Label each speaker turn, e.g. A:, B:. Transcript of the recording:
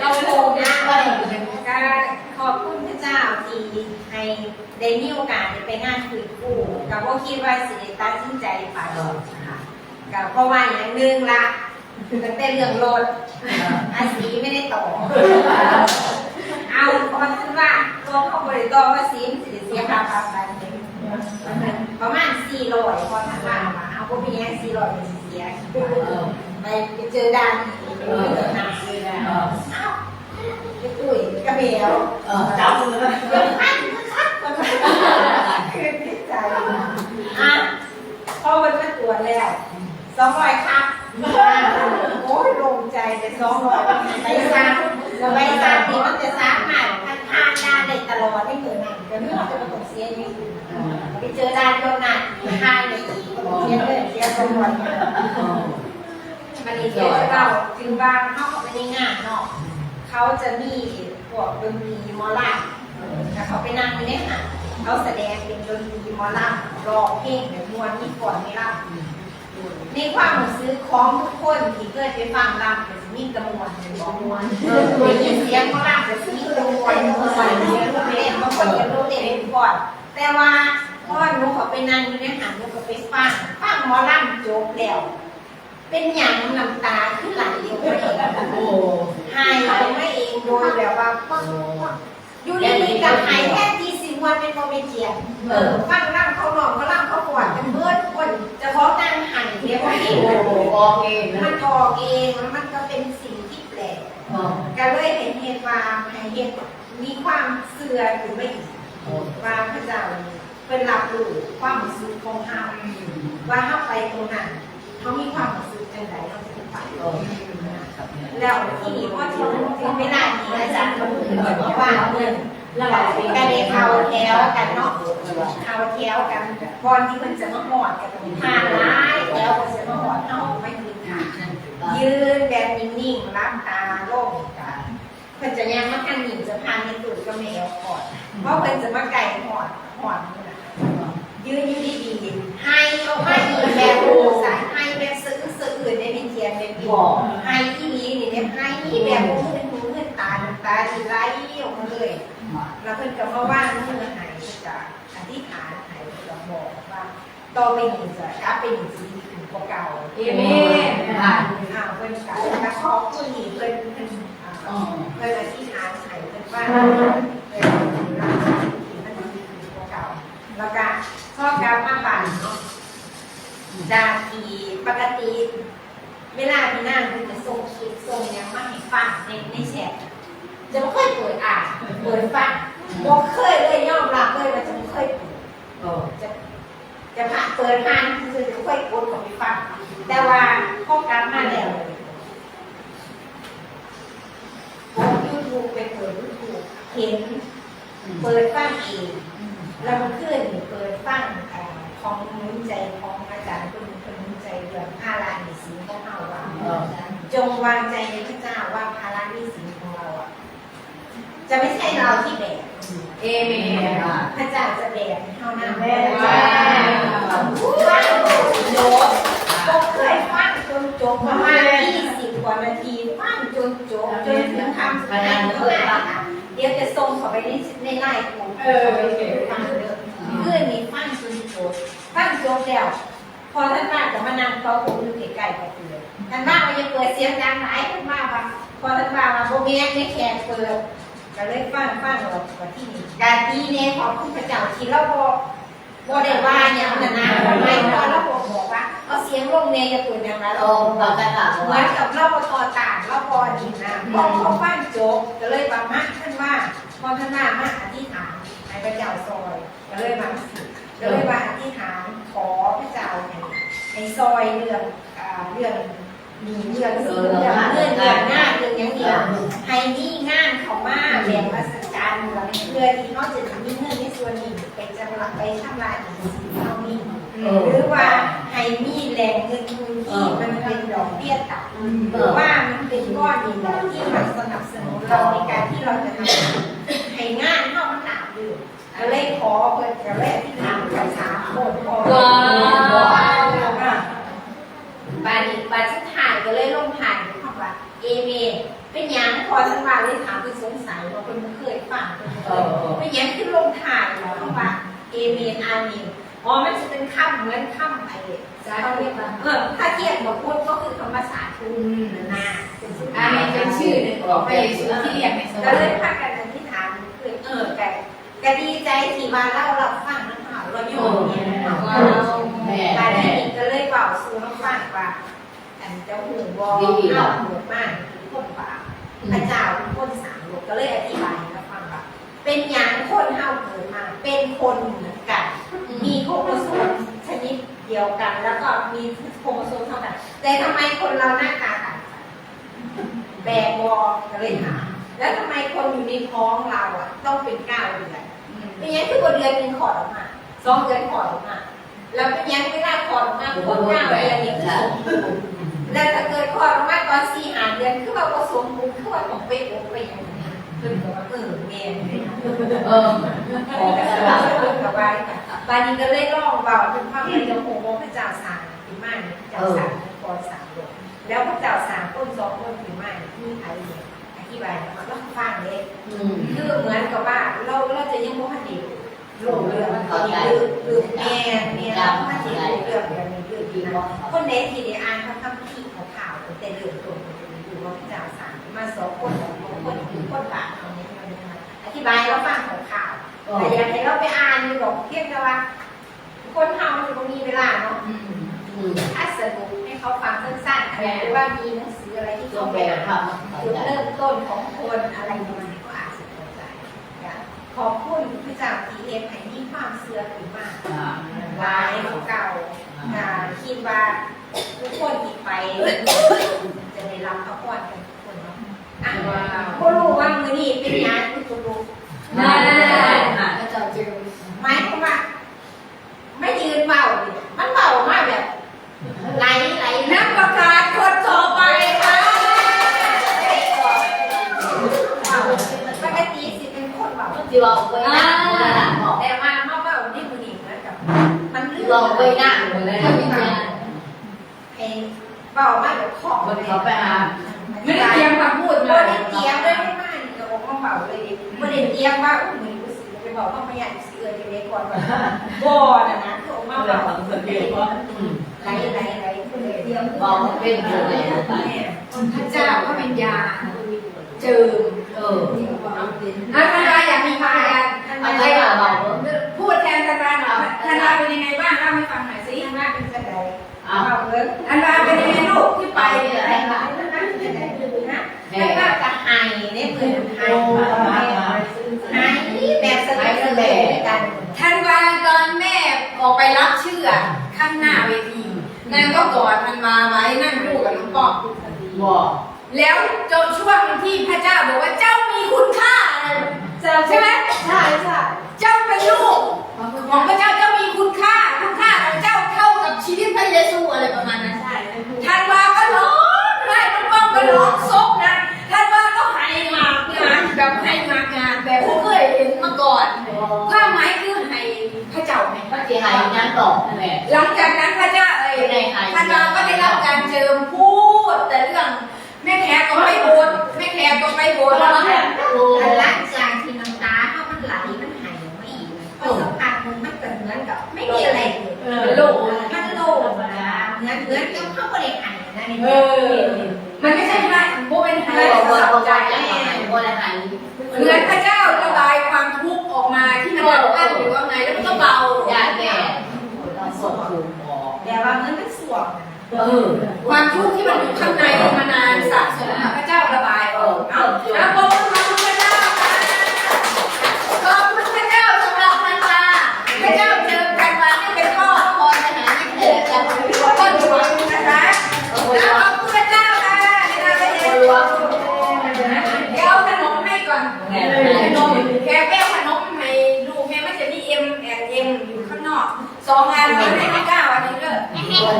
A: เราโลงนะก็ขอบคุณพระเจ้าที่ให้ได้มีโอกาสได้ไปงานคุยคู่กับว่าคิดว่าสิได้ตัดสินใจไปค่ะก็เพราะว่าอย่างหนึ่งละตั้งแต่เรื่องรถอาศีไม่ได้ต่อเอาเพราะท่านว่าตัวเขาบริตว่าสีมันสิเสียค่าปรับไปประมาณสี่ร้อยพอท่านว่ามาเอาพวกพี่แย่สี่ร้อยเป็นเสีย ไปไปเจอด่านอีกเออหนักเลยนะเอ้าไปตุ้ยกระเบล
B: เออจับมือแล้ว
A: เดี๋ยวพันคัดมันคือติดใจอะพอวันมาตรวจแล้วสองร้อยครับโอ้ยลงใจแต่สองร้อยไปซักแล้วไปซักนี่มันจะซักมาทานทานได้ได้ตลอดไม่เคยนั่งเดี๋ยวนี้เราจะมาตกเสียนี่ไปเจอด้านโดนนั่นทานเลยเสียเลยเสียสองร้อย มันนี่เสียเราถึงบางเขาเขาไม่ได้งานเนาะเขาจะมีพวกดนตรีมอลำถ้าเขาไปนั่งอยู่เนี่ยค่ะเขาแสดงเป็นดนตรีมอลำร้องเพลงแบบมวนมีก่อนมีรับในความรู้สึกของทุกคนที่เคยไปฟังรำจะมีกระมวลเป็นบมวลได้ยินเสียงของรำจะมีกระมวลมวลเสียงรู้เล่นบางคนจะรู้เล่นก่อน แต่ว่าพอหนูเขาไปนั่งอยู่ในหันหนูก็ไปฟังฟังมอรำจบแล้ว เป็นอย่างน้ำตาขึ้นไหลเดียวไปเอง
B: โอ้
A: หายไปไม่เองโดยแบบว่าอยู่ในนี้กับหายแค่ทีสิวันเป็นโมเมเจีย
B: เออ
A: ฟังร่างเขาหลอกเขาล่างเขาปวดกันเบิดคนจะขอการหันเรียกว่าที่
B: โอ้โอเค
A: มันออกเองมันก็เป็นสิ่งที่แปลกก็เลยเห็นเหตุว่าให้เหตุมีความเสื่อหรือไม่ว่าพระเจ้าเป็นรับรู้ความสึกของเฮาว่าเฮาไปตรงนั้นเขามีความรู้สึ กจังไดเราจะไปแล้วที่นี่พอถึงถึงเวลานี้อาจารย์ก็ถึงบอกว่าเงิน
B: แล้วเรา
A: การเรียนเขาแถวกันเนาะเขาแถวกันก่อนที่มันจะมาหอดกันผ่านร้ายแถวมันจะมาหอดเนาะไม่ยืนค่ะยืนแบบนิ่งๆรับตาโล่งกันเพิ่นจะยังมาทางหญิงจะพานในตุ่นก็แมวก่อนเพราะเพิ่อนจะมาไก่หอดหอดนี่นะยืนอยู่ดีๆให้เอาไม่อีกแบบโอ้สายให้แบบซึ้งซึ้งอื่นได้เป็นเทียนเป็นปีให้ที่นี้นี่เนี่ยให้ที่แบบโอ้เงินหูเงินตาตาดีไหลออกมาเลยแล้วเพิ่นก็มาว่ามือหายจากอธิษฐานหายก็บอกว่าต่อไปนี้จะกลับไปอยู่ที่ถึงกว่าเก่า
B: เอเมน
A: อ่าอ่าเพิ่นก็แล้วขอบคุณนี่เพิ่นเพิ่นอ่าเพิ่นอธิษฐานหายเพิ่นว่าเพิ่นมันดีถึงกว่าเก่าแล้วก็พอกลับมาบ้านเนาะจากที่ปกติ เวลาที่นั่งเพิ่นจะส่งคลิปส่งยังมาให้ฟังในในแชทจะไม่เคยเปิดอ่านเปิดฟังบอกเคยเลยยอมรับเลยว่าจะไม่เคยเปิดจะจะผ่านเปิดผ่านคือจะค่อยกดกับไปฟังแต่ว่าพอกลับมาแล้วพบยูทูบไปเปิดยูทูบเห็นเปิดฟังเองแล้วมันขึ้นเปิดฟังของนุ้นใจของอาจารย์คนคนนุ้นใจเรื่องอารานิสีของเราว่า
B: เออ
A: จ งวางใจในพระเจ้าว่าภาระหนี้สินของเราอะจะไม่ใช่เราที่แบก
B: เอเมนอะ
A: พระเจ้าจะแบกให้เท่านั้น
B: แม่
A: จ้า
B: จ้า
A: ฟังจนจบก็เคยฟังจนจบประมาณ20กว่านาทีฟังจนจบจนถึงคำสุดท้ายเท่านั้นค่ะเดี๋ยวจะส่งเข้าไปในในไลน์ของ
B: เออโอเค
A: ฟังเด้อเพื่อนนี้ฟังจนจบฟังจบแล้ว พอท่านมาจะมานั่งเฝ้าผมอยู่ใกล้ๆกับเพื่อนท่านมาว่าอย่าเปิดเสียงดังหลายท่านมาว่าพอท่านมาว่าโบแม่ไม่แขกเปิดก็เลยฟังฟังเราว่าที่นี่การดีเนของคุณพระเจ้าที่เราบอกบอกได้ว่าเนี่ยมันนานไม่พอเราบอกบอกว่าเอาเสียงลงเนยอย่าเปิดอย่างนั้น
B: โอ้เราจะถาม
A: เหมือ
B: ว่าน
A: กับเราพอต่างเราพอดีนะพอเขาฟังจบก็เลยประมาท่านว่าพอท่านมามาอธิษฐานให้พระเจ้าซอยก็เลยมาสิก็เลยมาอธิษฐานขอพระเจ้าให้ ให้ซอยเรื่องอ่าเรื่องมีเรื่องสิ่งเรื่องเรื่องเรื่องหน้าเรื่องอย่างเดียวให้มีงานเขามาแบ่งราชการเมืองเพื่อที่เขาจะมีเงินในส่วนนี้ไปจะหลักไปทำลายสิ่งที่เขามีหรือว่าให้มีแหล่งเงินทุนที่มันเป็นดอกเบี้ยต่ำหรือว่ามันเป็นก้อนนี่แหละที่มันสนับสนุนเราในการที่เราจะทำให้งานเข้ามันหนาอยู่ก็เลยขอเพื่อจะเลยที่ทำกับสามคนพอ
B: ว้าว
A: เอเมเป็นหยังพอสันว่าเลยถามคือสงสัยว่าคนบ่เคยฟังเพิ่น
B: เอ
A: บ่เคย
B: อ
A: เป็นหยังคือลงถ่ายแล้วเขาว่าเอเมนอาเมนอ๋อมันจะเป็นคำเหมือนคำไอ้เขาเรียกว่าเออถ้าเทียบกับพุทธก็คือคำภาษาทูนะเป็นชื่อ
C: อาเมนเป็นชื่อหนึ่งของพระเยซูที่เรียกในสว
A: ก็
C: รร
A: เลย
C: ค์
A: พากันอธิษฐานคือเออแต่ก็ดีใจที่มาเล่าเราฟังนะคะเราอยู่เนี่ยนะคะว่าเรา
B: แม่
A: บาด
B: แม่
A: นี้ก็เลยเบาสู่น้องฟังว่าอัน เจ้าหูบอ
B: ดี
A: เล่าหมดมากคนป่าพระเจ้าเป็นคนสามโลกก็เลยอธิบายให้เราฟังว่าเป็นอย่างคนเฮาเกิดมา เป็นคนเหมือนกัน มีโครโมโซมชนิดเดียวกัน แล้วก็มีโครโมโซมเท่ากัน แต่ทำไมคนเราหน้าตาต่างกันแบกวอก็เลยถามแล้วทำไมคนอยู่ในท้องเราอะ ต้องเป็นเก้าเดือนเป็นยังคือคนเดือนหนึ่งขอดออกมาสองเดือนขอดออกมาแล้วเป็นยังไม่ได้ขอดออกมาคนเก้าเดือนนี่คือสมบูรณ์ แล้วถ้าเกิดขอดออกมาตอนสี่หาเดือนคือว่าผสมบูรณ์คือว่าต้องไปอบไปอย่างนี้คือแบบว่าเออเมน
B: เออออกสลับ
A: กับบาบานี้ก็เลยลองเบาเป็นภาพในจะโหโมพระเจ้าสามถึงมากพระเจ้าสามกรสามดวงแล้วพระเจ้าสามต้นสองต้นถึงมากที่ไอ้เนี่ยอธิบายแล้วก็ฟังเลยคือเหมือนกับว่าเราเราจะยังโมหันดีโลกเรื่องคือคือแม่แม่เราถ้าที่เรื่องเรื่องนี้เรื่องดีคนเน้นที่ได้อ่านพระคัมภีร์ แต่เรื่องตัวอยู่ว่าพระเจ้าสามมาสองคนสองคนคือคนบาปเอาเนี้ยอธิบายแล้วฟังของข่าว
B: อ
A: แต่
B: อ
A: ยากให้เราไปอ่านอยู่หรอกเพียงแต่ว่า คนเฮามันก็มีเวลาเนาะถ้าสรุปให้เขาฟังสั้นๆหรือว่ามีหนังสืออะไรที่เขา
B: แบ
A: ไป
B: บ
A: อ่าน
B: ทำเข้า
A: จุดเริ่มต้นของคนอะไรประมาณนี้ก็อาจจะเข้าใจขอบคุณพระเจ้าทีเอ็นให้มีความเสื่อขึ้นมากหลายเก่าอ่าคิดว่า ทุกคนที่ไปจะได้รับพระพรกันทุกคนเนาะอะก็รู้ว่ามือนี้เป็นงานคุณรู้
C: ได้ได้ได้ค่ะ
B: พระเจ้าเจอ
A: หมายความว่า ไม่ยืนเบาเนี่ยมันเบามากแบบไหลไหลนักประกาศคนต่อไปค่ะปกติสิเป็นคนเบา
B: ที่เราไปนั่งบอก
A: แต่มาเมื่อเบานี่มันนี่เหมือนกับ มันลื่น
B: เราไปนั่งหมดเลยไม่ได้
A: เพลงเบามากแบบขอบ
B: มันเขาไปหา
C: ไม่ได้เตรียมคำพูด
A: บ่
C: มา
A: ได้เตรียมเลยไม่มากจะบอกว่าเบาเลยบ่ ได้เตรียมว่าอุ้ยมันรู้สึกไปบอกว่าไม่อยากสิเออจะได้ก่อนว่าบ่น่ะนะคือออกมาเบา
B: อืม
A: ไหลไหลไหลคือเตรียม
B: บอกเป็นอยู่ใน
C: พระเจ้าพระวิญญาเจิม
B: เออ
C: อะธนาอยากมีพยาน
B: อะไรอะบอก
C: พูดแทนธนาหน่อยธนาเป็นยังไงบ้างเล่าให้ฟังหน่อยสิ
A: ที่มากเป็นจะได้
B: เอา
A: เอาเงิน
C: ธนาเป็นยังไงลูกที่ไปเนี่ย
A: อะไรบ้างนั่นเป็นจะได้ดูนะไม่ว่าจะไห้เนี่ยเหมือนไห้ไห้แบบสบายสบายกัน
C: ธันวาตอนแม่ออกไปรับเชื่อข้างหน้าเวทีนางก็กอดธันวาไว้นั่งคู่กับน้องปอก
B: บอก
C: แล้วจนช่วงที่พระเจ้าบอกว่าเจ้ามีคุณค่าใช่ไหม
A: ใช่ใช่
C: เจ้าเป็นลูกของพระเจ้าเจ้ามีคุณค่าคุณค่าของเจ้าเท่ากับชีวิตพระเยซูอะไรประมาณนั้น
A: ใช่
C: ธันวาก็ร้องไห้น้องป้องก็ร้อง
B: ตอบแม่
C: หลังจากนั้นพระเจ้าเอ่ย
B: ได้ให้
C: ธันวาก็ได้รับการเจิมพูดแต่เรื่องแม่แขกก็ไปโบสถ์แม่แขกก็ไปโบสถ์แล้วก็
A: แต่หลังจากที่น้ำตาเขามันไหลมันหายไม่อีกพอสัมผัสมันมันเกิดเหมือนกับไม่มีอะไรเลย
C: มันโล่ง
A: มันโล่งนะเหมือนเหมือนกับเขาไม่ได้หายนะนี่
C: เออมันไม่ใช่ว่าโบเป็นไทย
B: บอกว่า
C: สับ
B: บอก
C: ใจ
B: ว่าจะหายบอกว่าหาย
C: เหมือนพระเจ้า มือนเอ
A: อ
C: ความทุกข์ที่มันอยู่ข้างในมานานสะสมอพระเจ้าระบายออกเอาแล้วก็